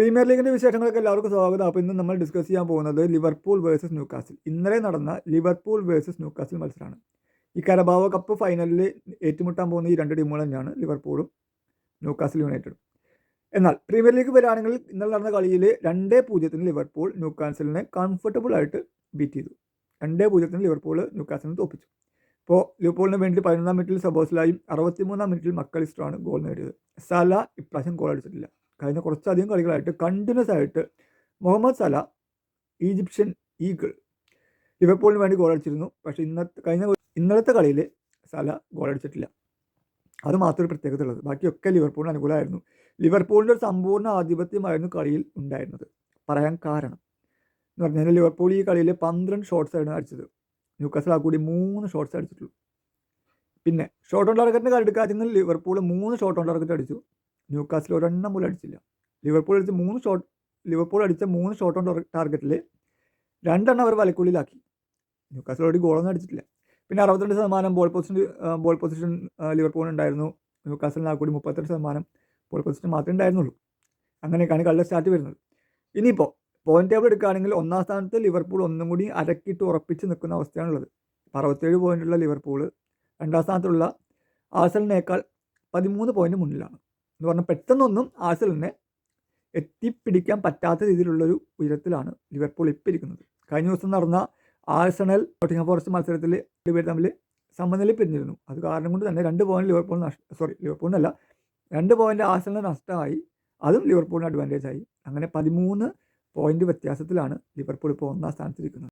Premier ലീഗിന്റെ വിശേഷങ്ങളൊക്കെ എല്ലാവർക്കും സ്വാഗതം. അപ്പോൾ ഇന്ന് നമ്മൾ ഡിസ്കസ് ചെയ്യാൻ പോകുന്നത് ലിവർപൂൾ വേഴ്സസ് ന്യൂക്കാസിൽ. ഇന്നലെ നടന്ന ലിവർപൂൾ വേഴ്സസ് ന്യൂക്കാസിൽ മത്സരമാണ്. ഈ കരബാവ കപ്പ് ഫൈനലിൽ ഏറ്റുമുട്ടാൻ പോകുന്ന ഈ രണ്ട് ടീമുകൾ തന്നെയാണ് ലിവർപൂളും ന്യൂക്കാസിൽ യുണൈറ്റഡും. എന്നാൽ പ്രീമിയർ ലീഗ് വരികയാണെങ്കിൽ ഇന്നലെ നടന്ന കളിയിൽ രണ്ടേ പൂജ്യത്തിന് ലിവർപൂൾ ന്യൂക്കാസിലിനെ കംഫർട്ടബിൾ ആയിട്ട് ബീറ്റ് ചെയ്തു. രണ്ടേ പൂജ്യത്തിന് ലിവർപൂൾ ന്യൂക്കാസിലിനെ തോപ്പിച്ചു. ഇപ്പോൾ ലിവർപൂളിന് വേണ്ടി പതിനൊന്നാം മിനിറ്റിൽ സബോസിലായും അറുപത്തിമൂന്നാം മിനിറ്റിൽ മക്കളിസ്റ്ററാണ് ഗോൾ നേടിയത്. സല ഇപ്രാവശ്യം ഗോൾ അടിച്ചിട്ടില്ല. കഴിഞ്ഞ കുറച്ചധികം കളികളായിട്ട് കണ്ടിന്യൂസ് ആയിട്ട് മുഹമ്മദ് സല ഈജിപ്ഷ്യൻ ഈഗിൾ ലിവർപൂളിന് വേണ്ടി ഗോൾ അടിച്ചിരുന്നു. പക്ഷേ ഇന്നത്തെ കഴിഞ്ഞ ഇന്നലത്തെ കളിയിൽ സല ഗോൾ അടിച്ചിട്ടില്ല. അത് മാത്രമേ പ്രത്യേകത ഉള്ളത് ബാക്കിയൊക്കെ ലിവർപൂളിന് അനുകൂലമായിരുന്നു. ലിവർപൂളിന്റെ ഒരു സമ്പൂർണ ആധിപത്യമായിരുന്നു കളിയിൽ ഉണ്ടായിരുന്നത്. പറയാൻ കാരണം എന്ന് പറഞ്ഞാൽ ലിവർപൂൾ ഈ കളിയിൽ പന്ത്രണ്ട് ഷോട്ട്സ് ആയിരുന്നു അടിച്ചത്. ന്യൂക്കാസൽ ആ കൂടി മൂന്ന് ഷോട്ട്സ് അടിച്ചിട്ടുള്ളൂ. പിന്നെ ഷോർട്ട് ഓൺ ടാർഗറ്റിന്റെ കളി എടുക്കാതിരുന്ന ലിവർപൂൾ മൂന്ന് ഷോർട്ട് ഓൺ ടാർഗറ്റ് അടിച്ചു. ന്യൂക്കാസിൽ ഒരെണ്ണം പോലും അടിച്ചില്ല. ലിവർപൂൾ അടിച്ച മൂന്ന് ഷോട്ട് ലിവർപൂൾ അടിച്ച മൂന്ന് ഷോട്ട് ഓൺ ടാർഗറ്റിൽ രണ്ടെണ്ണം അവർ വലക്കുള്ളിലാക്കി. ന്യൂക്കാസിൽ ഓൾറെഡി ഗോളൊന്നും അടിച്ചിട്ടില്ല. പിന്നെ അറുപത്തിരണ്ട് ശതമാനം ball position ball position Liverpool ഉണ്ടായിരുന്നു. ന്യൂക്കാസലിന് ആ കൂടി മുപ്പത്തെട്ട് ശതമാനം ബോൾ പൊസിഷൻ മാത്രമേ ഉണ്ടായിരുന്നുള്ളൂ. അങ്ങനെയൊക്കെയാണ് കളിയുടെ സ്റ്റാർട്ട് വരുന്നത്. ഇനിയിപ്പോൾ പോയിന്റ് ടേബിൾ എടുക്കുകയാണെങ്കിൽ ഒന്നാം സ്ഥാനത്ത് ലിവർപൂൾ ഒന്നും കൂടി അരക്കിട്ട് ഉറപ്പിച്ച് നിൽക്കുന്ന അവസ്ഥയാണുള്ളത്. അറുപത്തേഴ് പോയിന്റുള്ള ലിവർപൂൾ രണ്ടാം സ്ഥാനത്തുള്ള ആസലിനേക്കാൾ പതിമൂന്ന് പോയിന്റ് മുന്നിലാണ്. എന്ന് പറഞ്ഞാൽ പെട്ടെന്നൊന്നും ആഴ്സലിനെ എത്തിപ്പിടിക്കാൻ പറ്റാത്ത രീതിയിലുള്ളൊരു ഉയരത്തിലാണ് ലിവർപൂൾ ഇപ്പോൾ ഇരിക്കുന്നത് കഴിഞ്ഞ ദിവസം നടന്ന ആഴ്സണൽ നോട്ടിംഗ് ഫോറസ്റ്റ് മത്സരത്തിൽ രണ്ടുപേർ തമ്മിൽ സമനില പിരിഞ്ഞിരുന്നു. അത് കാരണം കൊണ്ട് തന്നെ രണ്ട് പോയിന്റ് ലിവർപൂൾ നഷ്ട സോറി ലിവർപൂളിനല്ല രണ്ട് പോയിന്റ് ആഴ്സണൽ നഷ്ടമായി. അതും ലിവർപൂളിന് അഡ്വാന്റേജ് ആയി. അങ്ങനെ പതിമൂന്ന് പോയിന്റ് വ്യത്യാസത്തിലാണ് ലിവർപൂൾ ഇപ്പോൾ ഒന്നാം സ്ഥാനത്തിരിക്കുന്നത്.